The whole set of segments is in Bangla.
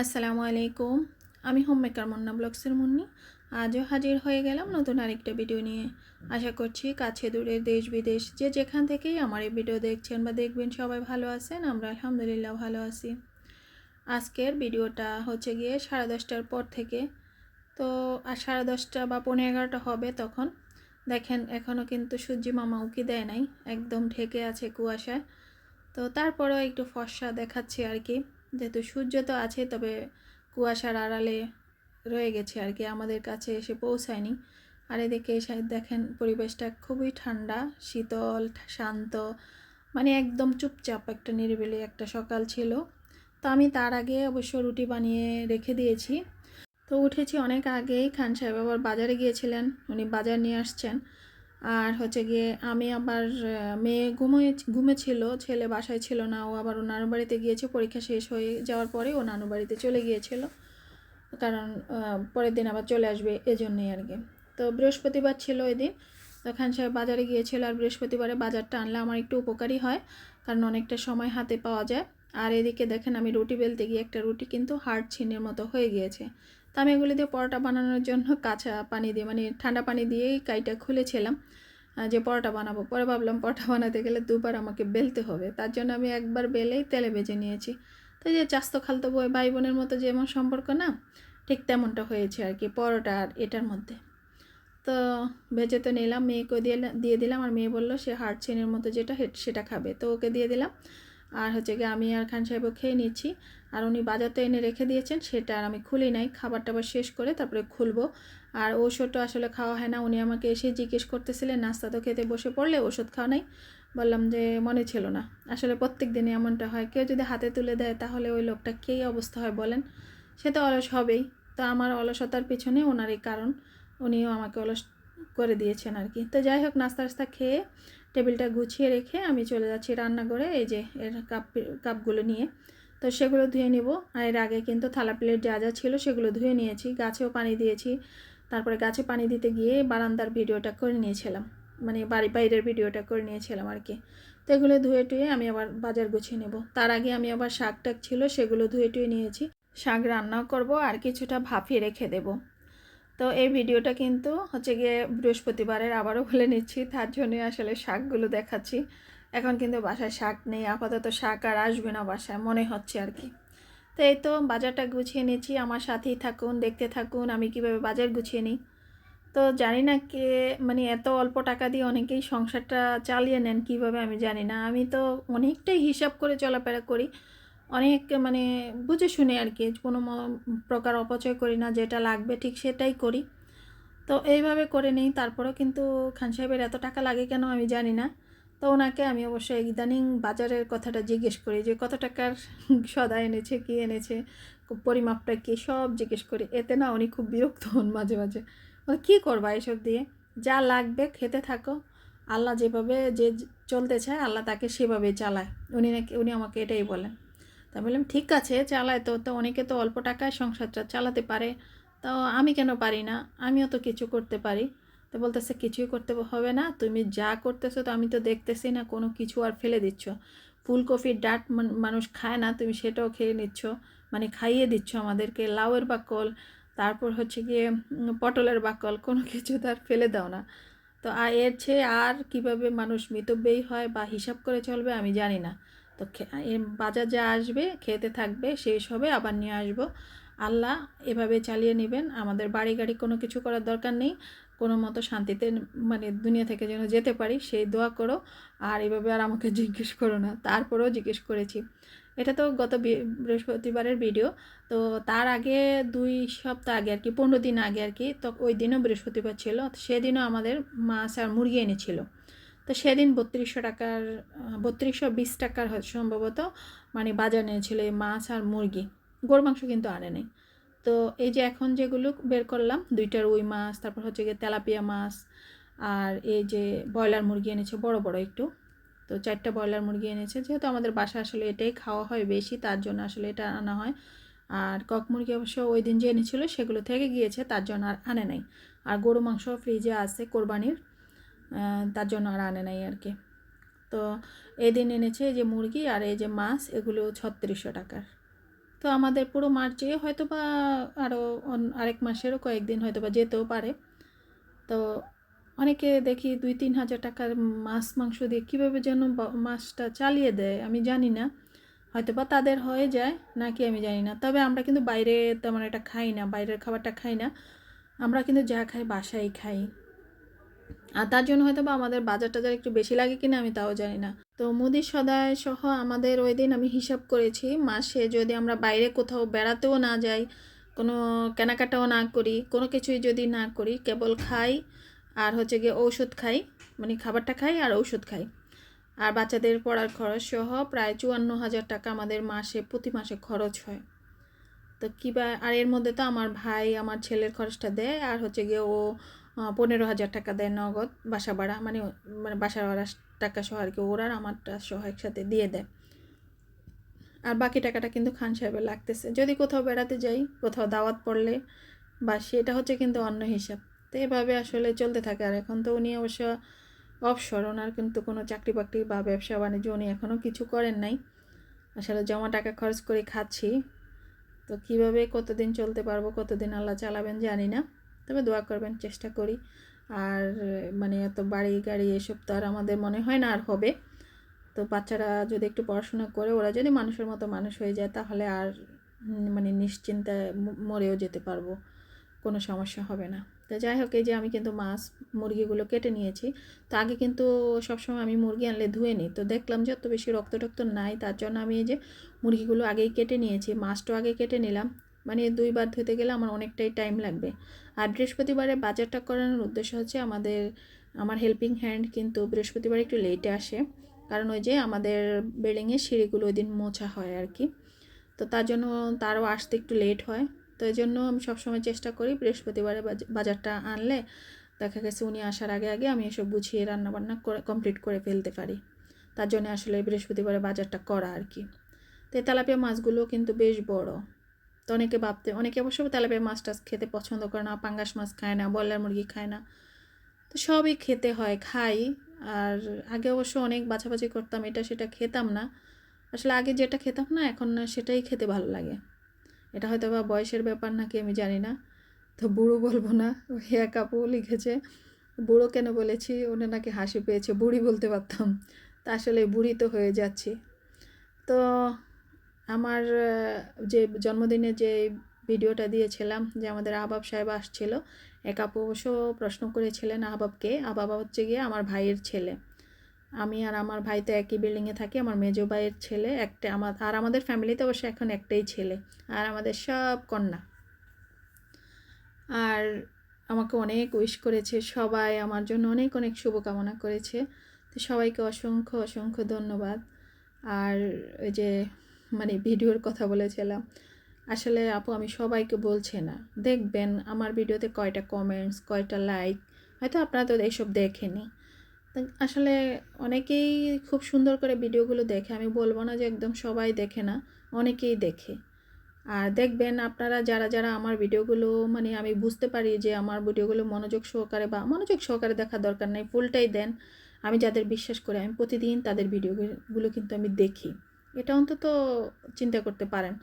আসসালামু আলাইকুম। আমি হোম মেকার মুন্না ব্লগসের মুন্নি। আজও হাজির হয়ে গেলাম নতুন আরেকটা ভিডিও নিয়ে। আশা করছি কাছে দূরের দেশ বিদেশ যে যেখান থেকেই আমার এই ভিডিও দেখছেন বা দেখবেন সবাই ভালো আছেন, আমরা আলহামদুলিল্লাহ ভালো আছি। আজকের ভিডিওটা হচ্ছে গিয়ে সাড়ে দশটার পর থেকে। তো আর সাড়ে দশটা বা পনেরো এগারোটা হবে তখন। দেখেন এখনও কিন্তু সূর্যি মামা উকি দেয় নাই, একদম ঢেকে আছে কুয়াশায়। তো তারপরেও একটু ফর্সা দেখাচ্ছি আর কি। যেহেতু সূর্য তো আছে, তবে কুয়াশার আড়ালে রয়ে গেছে আর কি। আমাদের কাছে এসে পৌঁছায়নি। আর এদিকে দেখেন পরিবেশটা খুবই ঠান্ডা, শীতল, শান্ত মানে একদম চুপচাপ একটা নিরিবিলি একটা সকাল ছিল। তো আমি তার আগে অবশ্য রুটি বানিয়ে রেখে দিয়েছি। তো উঠেছি অনেক আগেই, খান সাহেব আবার বাজারে গিয়েছিলেন, উনি বাজার নিয়ে আসছেন। আর হচ্ছে গিয়ে আমি আবার মেয়ে ঘুমিয়ে ঘুমেছিল ছেলে বাসায় ছিল না, ও আবার ও নানু বাড়িতে গিয়েছে, পরীক্ষা শেষ হয়ে যাওয়ার পরে ও নানু বাড়িতে চলে গিয়েছিল। কারণ পরের দিন আবার চলে আসবে এজন্যই আর কি। তো বৃহস্পতিবার ছিল ওই দিন তো খান সাহেব বাজারে গিয়েছিল আর বৃহস্পতিবারে বাজারটা আনলে আমার একটু উপকারী হয়, কারণ অনেকটা সময় হাতে পাওয়া যায়। আর এদিকে দেখেন আমি রুটি বেলতে গিয়ে একটা রুটি কিন্তু হাড় ছিনের মতো হয়ে গিয়েছে। তো আমি এগুলি দিয়ে পরোটা বানানোর জন্য কাঁচা পানি দিয়ে মানে ঠান্ডা পানি দিয়েই কাইটা খুলেছিলাম যে পরোটা বানাবো। পরে ভাবলাম পরোটা বানাতে গেলে দুবার আমাকে বেলতে হবে, তার জন্য আমি একবার বেলেই তেলে ভেজে নিয়েছি। তো যে চাস্তো খালতো বই ভাই বোনের মতো যেমন সম্পর্ক না, ঠিক তেমনটা হয়েছে আর কি পরোটা আর এটার মধ্যে। তো ভেজে তো নিলাম, মেয়েকে দিয়ে দিয়ে দিলাম, আর মেয়ে বলল সে হার্ট চেনের মতো যেটা সেটা খাবে। তো ওকে দিয়ে দিলাম। আর হচ্ছে গিয়ে আমি আর খান সাহেবও খেয়ে নিচ্ছি। আর উনি বাজারতে এনে রেখে দিয়েছেন, সেটা আর আমি খুলি নাই। খাবার টাবার শেষ করে তারপরে খুলবো। আর ওষুধটা আসলে খাওয়া হয় না। উনি আমাকে এসে জিজ্ঞেস করতেছিলেন, নাস্তা তো খেতে বসে পড়লে ওষুধ খাওয়া নাই। বললাম যে, মনে ছিল না। আসলে প্রত্যেক দিনই এমনটা হয়, কেউ যদি হাতে তুলে দেয় তাহলে ওই লোকটা কী অবস্থা হয় বলেন? সে তো অলস হবেই। তো আমার অলসতার পিছনে ওনারই কারণ। উনিও আমাকে অলস করে দিয়েছেন আর কি। তো যাই হোক, নাস্তা টাস্তা খেয়ে টেবিলটা গুছিয়ে রেখে আমি চলে যাচ্ছি রান্নাঘরে, এই যে এর কাপ, কাপগুলো নিয়ে। তো সেগুলো ধুয়ে নিব। আর এর আগে কিন্তু থালা প্লেট যা যা ছিল সেগুলো ধুয়ে নিয়েছি। গাছেও পানি দিয়েছি। তারপরে গাছে পানি দিতে গিয়ে বারান্দার ভিডিওটা করে নিয়েছিলাম। মানে বাড়ি বাইরের ভিডিওটা করে নিয়েছিলাম আর কি। তো এগুলো ধুয়ে টুয়ে আমি আবার বাজার গুছিয়ে নেব। তার আগে আমি আবার শাক টাক ছিল সেগুলো ধুয়ে টুয়ে নিয়েছি। শাক রান্নাও করব আর কিছুটা ভাপিয়ে রেখে দেব। তো এই ভিডিওটা কিন্তু হচ্ছে গিয়ে বৃহস্পতিবারের আবারও বলে নিচ্ছি। তার জন্যই আসলে শাকগুলো দেখাচ্ছি। এখন কিন্তু বাসায় শাক নেই, আপাতত শাক আর আসবে না বাসায়, মনে হচ্ছে আর কি। তো এই তো বাজারটা গুছিয়ে নিয়েছি আমার সাথেই থাকুন, দেখতে থাকুন, আমি কীভাবে বাজার গুছিয়ে নিই। তো জানি না কে মানে এত অল্প টাকা দিয়ে অনেকেই সংসারটা চালিয়ে নেন, কীভাবে আমি জানি না। আমি তো অনেকটাই হিসাব করে চলাফেরা করি। অনেক মানে বুঝে শুনে আর কি, কোনো প্রকার অপচয় করি না, যেটা লাগবে ঠিক সেটাই করি। তো এইভাবে করে নিই, তারপরেও কিন্তু খান সাহেবের এত টাকা লাগে কেন আমি জানি না। তো ওনাকে আমি অবশ্যই ইদানিং বাজারের কথাটা জিজ্ঞেস করি যে, কত টাকার সদা এনেছে, কি এনেছে পরিমাপটা কি? সব জিজ্ঞেস করি। এতে না উনি খুব বিরক্ত হন মাঝে মাঝে। কী করবা এসব দিয়ে? যা লাগবে খেতে থাকো। আল্লাহ যেভাবে যে, চলতে চায়, আল্লাহ তাকে সেভাবে চালায়। উনি নাকি, উনি আমাকে এটাই বলেন। তা বললাম, ঠিক আছে, চালায় তো। তো অনেকে তো অল্প টাকায় সংসারটা চালাতে পারে। তো আমি কেন পারি না? আমিও তো কিছু করতে পারি। তো বলতেছে, কিছুই করতে হবে না। তুমি যা করতেছো তো আমি তো দেখতেছি না, কোনো কিছু আর ফেলে দিচ্ছ। ফুলকপির ডাট মান- মানুষ খায় না, তুমি সেটাও খেয়ে নিচ্ছ। মানে খাইয়ে দিচ্ছ আমাদেরকে। লাউয়ের বাকল, তারপর হচ্ছে গিয়ে পটলের বাকল, কোনো কিছু তার ফেলে দাও না। তো আর এর চেয়ে আর কীভাবে মানুষ মিতব্যয়ী হয় বা হিসাব করে চলবে আমি জানি না। তো বাজার যা আসবে, খেতে থাকবে, শেষ হবে, আবার নিয়ে আসব। আল্লাহ এভাবে চালিয়ে নেবেন। আমাদের বাড়ি গাড়ি কোনো কিছু করার দরকার নেই। কোনো মতো শান্তিতে মানে দুনিয়া থেকে যেন যেতে পারি, সেই দোয়া করো। আর এভাবে আর আমাকে জিজ্ঞেস করো না। তারপরেও জিজ্ঞেস করেছি। এটা তো গত বৃহস্পতিবারের ভিডিও। তো তার আগে দুই সপ্তাহ আগে আর কি, পনেরো দিন আগে আর কি, তো ওই দিনও বৃহস্পতিবার ছিল। সেদিনও আমাদের মাছ আর মুরগি এনেছিল। তো সেদিন বত্রিশশো টাকার বত্রিশশো বিশ টাকার সম্ভবত মানে বাজার নিয়েছিল এই মাছ আর মুরগি। গরু মাংস কিন্তু আনে নেই। তো এই যে এখন যেগুলো বের করলাম, দুইটা রুই মাছ, তারপর হচ্ছে গিয়ে তেলাপিয়া মাছ, আর এই যে ব্রয়লার মুরগি এনেছে বড় বড় একটু। তো চারটা ব্রয়লার মুরগি এনেছে, যেহেতু আমাদের বাসা আসলে এটাই খাওয়া হয় বেশি, তার জন্য আসলে এটা আনা হয়। আর কক মুরগি অবশ্য ওই দিন যে এনেছিল, সেগুলো থেকে গিয়েছে, তার জন্য আর আনে নাই। আর গরু মাংস ফ্রিজে আছে কোরবানির। তার জন্য আর আনে নাই আর কি। তো এই দিন এনেছে যে মুরগি আর এই যে মাছ, এগুলো ছত্রিশশো টাকার। তো আমাদের পুরো মার্চে হয়তো বা আরও আরেক মাসেরও কয়েকদিন হয়তো বা যেতেও পারে। তো অনেকে দেখি দুই তিন হাজার টাকার মাছ, মাংস দিয়ে কীভাবে যেন মাছটা চালিয়ে দেয়, আমি জানি না। হয়তো বা তাদের হয়ে যায়, নাকি আমি জানি না। তবে আমরা কিন্তু বাইরে তেমন একটা খাই না, বাইরের খাবারটা খাই না। আমরা কিন্তু যা খাই বাসায় খাই। আর তার জন্য হয়তো বা আমাদের বাজার টাজার একটু বেশি লাগে কিনা আমি তাও জানি না। তো মুদি সদায় সহ আমাদের ওই দিন আমি হিসাব করেছি, মাসে যদি আমরা বাইরে কোথাও বেড়াতেও না যাই, কোনো কেনাকাটাও না করি, কোনো কিছুই যদি না করি, কেবল খাই আর হচ্ছে গিয়ে ঔষধ খাই মানে খাবারটা খাই আর ঔষধ খাই। আর বাচ্চাদের পড়ার খরচ সহ প্রায় চুয়ান্ন হাজার টাকা আমাদের মাসে, প্রতি মাসে খরচ হয়। তো কী বা, আর এর মধ্যে তো আমার ভাই, আমার ছেলের খরচটা দেয়, আর হচ্ছে গিয়ে ও পনেরো হাজার টাকা দেয় নগদ বাসা ভাড়া মানে মানে বাসা ভাড়া টাকা সহ আর কি, ওরা আমারটা সহ একসাথে দিয়ে দেয়। আর বাকি টাকাটা কিন্তু খান সাহেবের লাগতেছে। যদি কোথাও বেড়াতে যাই, কোথাও দাওয়াত পড়লে বা সেটা হচ্ছে কিন্তু অন্য হিসাব। তো এভাবে আসলে চলতে থাকে। আর এখন তো উনি অবশ্য অবসর, ওনার কিন্তু কোনো চাকরি বাকরি বা ব্যবসা বাণিজ্য উনি এখনও কিছু করেন নাই। আসলে জমা টাকা খরচ করে খাচ্ছি। তো কীভাবে কতদিন চলতে পারব, কতদিন আল্লাহ চালাবেন জানি না। তবে দোয়া করবেন, চেষ্টা করি। আর মানে এত বাড়ি গাড়ি এসব তো আর আমাদের মনে হয় না আর হবে। তো বাচ্চারা যদি একটু পড়াশোনা করে, ওরা যদি মানুষের মতো মানুষ হয়ে যায়, তাহলে আর মানে নিশ্চিন্তায় মরেও যেতে পারব। কোনো সমস্যা হবে না। তো যাই হোক, এই যে আমি কিন্তু মাছ, মুরগিগুলো কেটে নিয়েছি। তো আগে কিন্তু সবসময় আমি মুরগি আনলে ধুয়ে নিই। তো দেখলাম যে অত বেশি রক্ত টক্ত নাই, তার জন্য আমি এই যে মুরগিগুলো আগেই কেটে নিয়েছি। মাছটাও আগে কেটে নিলাম। মানে দুইবার ধুতে গেলে আমার অনেকটাই টাইম লাগবে। আর বৃহস্পতিবারে বাজারটা করানোর উদ্দেশ্য হচ্ছে আমাদের, আমার হেল্পিং হ্যান্ড কিন্তু বৃহস্পতিবার একটু লেটে আসে। কারণ ওই যে আমাদের বিল্ডিংয়ের সিঁড়িগুলো ওই দিন মোছা হয় আর কি। তো তার জন্য তারও আসতে একটু লেট হয়। তো এই জন্য আমি সবসময় চেষ্টা করি বৃহস্পতিবারে বাজ- বাজারটা আনলে। দেখা গেছে উনি আসার আগে আগে আমি এসব গুছিয়ে রান্নাবান্না করে কমপ্লিট করে ফেলতে পারি। তার জন্য আসলে বৃহস্পতিবারে বাজারটা করা আর কি। তো তেলাপিয়া মাছগুলো কিন্তু বেশ বড়। তো অনেকে ভাবতে, অনেকে অবশ্য তেলাপিয়া মাছ টাছ খেতে পছন্দ করে না, পাঙ্গাস মাছ খায় না, ব্রয়লার মুরগি খায় না। তো সবই খেতে হয়, খাই। আর আগে অবশ্য অনেক বাছাবাছি করতাম, এটা সেটা খেতাম না। আসলে আগে যেটা খেতাম না, এখন না সেটাই খেতে ভালো লাগে। এটা হয়তো বা বয়সের ব্যাপার নাকি, আমি জানি না। তো বুড়ো বলব না, ওই কাপু লিখেছে, বুড়ো কেন বলেছি? ওটা নাকি হাসি পেয়েছে, বুড়ি বলতে পারতাম। তা আসলে বুড়ি তো হয়ে যাচ্ছি। তো আমার যে জন্মদিনে যে ভিডিওটা দিয়েছিলাম যে আমাদের আহবাব সাহেব আসছিল, এক অবশ্য প্রশ্ন করেছিলেন আহবাবকে, আহবাব হচ্ছে গিয়ে আমার ভাইয়ের ছেলে। আমি আর আমার ভাই তো একই বিল্ডিংয়ে থাকি, আমার মেজো ভাইয়ের ছেলে, একটা আমার, আর আমাদের ফ্যামিলিতে অবশ্য এখন একটাই ছেলে, আর আমাদের সব কন্যা। আর আমাকে অনেক উইশ করেছে, সবাই আমার জন্য অনেক অনেক শুভকামনা করেছে। তো সবাইকে অসংখ্য অসংখ্য ধন্যবাদ। আর ওই যে মানে ভিডিওর কথা বলেছিলাম। আসলে আপু, আমি সবাইকে বলছি না। দেখবেন আমার ভিডিওতে কয়টা কমেন্টস কয়টা লাইক হয়তো আপনারা তো এইসব দেখেনি। আসলে অনেকেই খুব সুন্দর করে ভিডিওগুলো দেখে, আমি বলব না যে একদম সবাই দেখে না, অনেকেই দেখে। আর দেখবেন আপনারা যারা যারা আমার ভিডিওগুলো মানে আমি বুঝতে পারি যে আমার ভিডিওগুলো মনোযোগ সহকারে বা মনোযোগ সহকারে দেখার দরকার নেই ফুলটাই দেন। আমি যাদের বিশ্বাস করি, আমি প্রতিদিন তাদের ভিডিওগুলো কিন্তু আমি দেখি। এটা অন্তত চিন্তা করতে পারেন।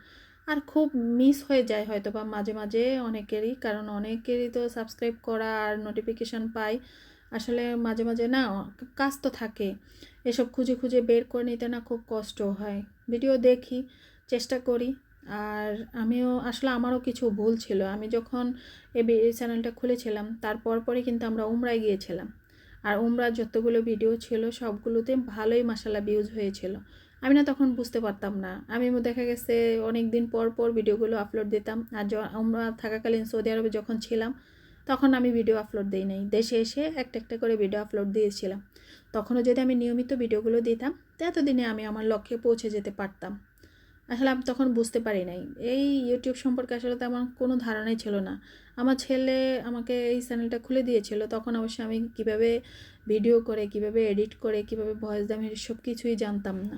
আর খুব মিস হয়ে যায় হয়তো বা মাঝে মাঝে অনেকেরই, কারণ অনেকেরই তো সাবস্ক্রাইব করা আর নোটিফিকেশান পাই আসলে মাঝে মাঝে না, কাজ তো থাকে। এসব খুঁজে খুঁজে বের করে নিতে না খুব কষ্ট হয়। ভিডিও দেখি, চেষ্টা করি। আর আমিও, আসলে আমারও কিছু ভুল ছিল। আমি যখন এই চ্যানেলটা খুলেছিলাম, তারপর পরে কিন্তু আমরা উমরায় গিয়েছিলাম। আর উমরার যতগুলো ভিডিও ছিল, সবগুলোতে ভালোই মাসালা ভিউজ হয়েছিল। আমি না তখন বুঝতে পারতাম না। আমি দেখা গেছে অনেক দিন পর পর ভিডিওগুলো আপলোড দিতাম। আর আমরা থাকাকালীন সৌদি আরবে যখন ছিলাম, তখন আমি ভিডিও আপলোড দিই নাই। দেশে এসে একটা একটা করে ভিডিও আপলোড দিয়েছিলাম। তখনও যদি আমি নিয়মিত ভিডিওগুলো দিতাম, তো এতদিনে আমি আমার লক্ষ্যে পৌঁছে যেতে পারতাম। আসলে আমি তখন বুঝতে পারি নাই। এই ইউটিউব সম্পর্কে আসলে তো আমার কোনো ধারণাই ছিল না। আমার ছেলে আমাকে এই চ্যানেলটা খুলে দিয়েছিল। তখন অবশ্য আমি কীভাবে ভিডিও করে, কীভাবে এডিট করে, কীভাবে ভয়েস দাম সব কিছুই জানতাম না।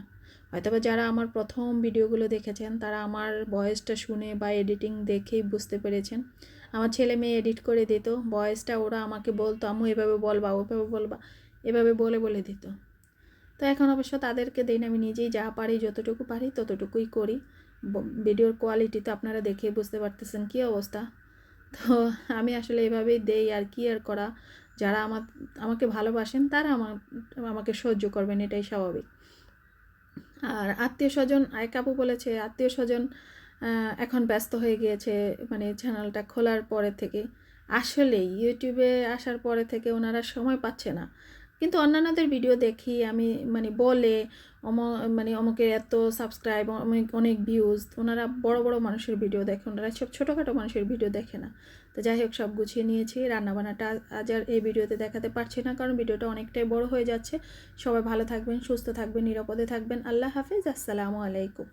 হয়তোবা যারা আমার প্রথম ভিডিওগুলো দেখেছেন, তারা আমার ভয়েসটা শুনে বা এডিটিং দেখেই বুঝতে পেরেছেন। আমার ছেলে মেয়ে এডিট করে দিত ভয়েসটা ওরা আমাকে বলতো, আম্মু, এভাবে বলবা, ওভাবে বলবা। এভাবে বলে বলে দিত। তো এখন অবশ্য তাদেরকে দিন, আমি নিজেই যা পারি, যতটুকু পারি, ততটুকুই করি। ভিডিওর কোয়ালিটি তো আপনারা দেখে বুঝতে পারতেছেন কী অবস্থা। তো আমি আসলে এভাবেই দেই আর কি আর করা। যারা আমার, আমাকে ভালোবাসেন, তারা আমার, আমাকে সহ্য করবেন, এটাই স্বাভাবিক। আর আত্মীয় স্বজন এক আপু বলেছে, আত্মীয় স্বজন এখন ব্যস্ত হয়ে গিয়েছে মানে চ্যানেলটা খোলার পরে থেকে। আসলে ইউটিউবে আসার পরে থেকে ওনারা সময় পাচ্ছে না। কিন্তু অন্যান্যদের ভিডিও দেখি, আমি মানে বলে, অম মানে অমুকের এত সাবস্ক্রাইব অনেক অনেক ভিউজ ওনারা বড় বড় মানুষের ভিডিও দেখে, ওনারা সব ছোটোখাটো মানুষের ভিডিও দেখে না। তো যাই হোক, সব গুছিয়ে নিয়েছি। রান্নাবান্নাটা আজ আর এই ভিডিওতে দেখাতে পারছি না, কারণ ভিডিওটা অনেকটাই বড় হয়ে যাচ্ছে। সবাই ভালো থাকবেন, সুস্থ থাকবেন, নিরাপদে থাকবেন। আল্লাহ হাফিজ, আসসালামু আলাইকুম।